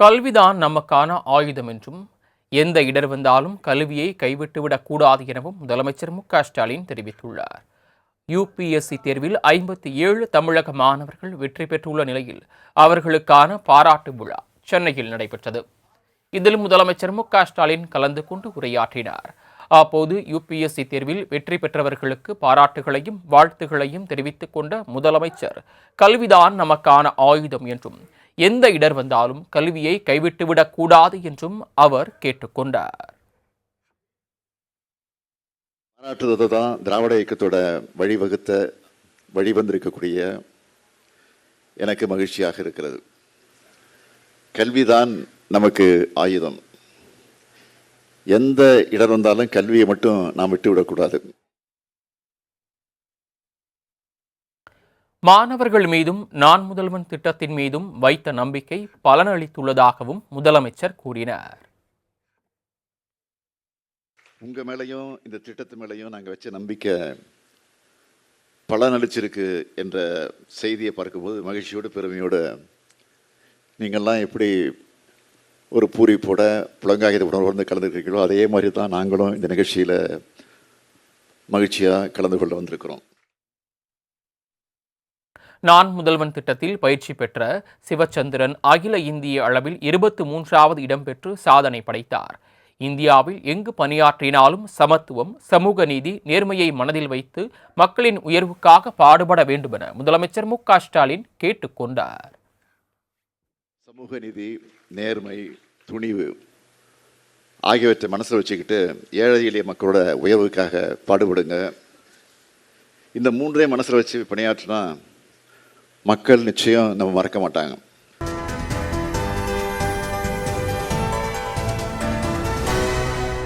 கல்விதான் நமக்கான ஆயுதம் என்றும் எந்த இடர் வந்தாலும் கல்வியை கைவிட்டுவிடக்கூடாது எனவும் முதலமைச்சர் மு க ஸ்டாலின் தெரிவித்துள்ளார். யுபிஎஸ்சி தேர்வில் ஐம்பத்தி ஏழு தமிழக மாணவர்கள் வெற்றி பெற்றுள்ள நிலையில் அவர்களுக்கான பாராட்டு விழா சென்னையில் நடைபெற்றது. இதில் முதலமைச்சர் மு க ஸ்டாலின் கலந்து கொண்டு உரையாற்றினார். அப்போது யுபிஎஸ்சி தேர்வில் வெற்றி பெற்றவர்களுக்கு பாராட்டுகளையும் வாழ்த்துகளையும் தெரிவித்துக் கொண்ட முதலமைச்சர் கல்விதான் நமக்கான ஆயுதம் என்றும் எந்த இடர் வந்தாலும் கல்வியை கைவிட்டுவிடக் கூடாது என்றும் அவர் கேட்டுக்கொண்டார். மாநாட்டு தான் திராவிட இயக்கத்தோட வழிவகுத்த வழிவந்திருக்கக்கூடிய எனக்கு மகிழ்ச்சியாக இருக்கிறது. கல்விதான் நமக்கு ஆயுதம். எந்த இடர் வந்தாலும் கல்வியை மட்டும் நாம் விட்டுவிடக்கூடாது மாணவர்கள் மீதும் நான் முதல்வன் திட்டத்தின் மீதும் வைத்த நம்பிக்கை பலனளித்துள்ளதாகவும் முதலமைச்சர் கூறினார். உங்க மேலையும் இந்த திட்டத்து மேலையும் நாங்கள் வச்ச நம்பிக்கை பலனளிச்சிருக்கு என்ற செய்தியை பார்க்கும்போது மகிழ்ச்சியோடு பெருமையோடு நீங்கள்லாம் எப்படி ஒரு பூரிப்போட புலங்காகித உணர்வு கலந்துருக்கீங்களோ அதே மாதிரி தான் நாங்களும் இந்த நிகழ்ச்சியில் மகிழ்ச்சியாக கலந்து கொள்ள வந்திருக்கிறோம். நான் முதல்வன் திட்டத்தில் பயிற்சி பெற்ற சிவச்சந்திரன் அகில இந்திய அளவில் இருபத்து மூன்றாவது இடம் பெற்று சாதனை படைத்தார். இந்தியாவில் எங்கு பணியாற்றினாலும் சமத்துவம் சமூக நீதி நேர்மையை மனதில் வைத்து மக்களின் உயர்வுக்காக பாடுபட வேண்டுமென முதலமைச்சர் மு க ஸ்டாலின் கேட்டுக்கொண்டார் சமூக நீதி நேர்மை துணிவு ஆகியவற்றை மனசில் வச்சுக்கிட்டு ஏழை எளிய மக்களோட உயர்வுக்காக பாடுபடுங்க. இந்த மூன்றே மனசில் வச்சு பணியாற்றினா மக்கள் நிச்சயம் நம்ம மறக்க மாட்டாங்க.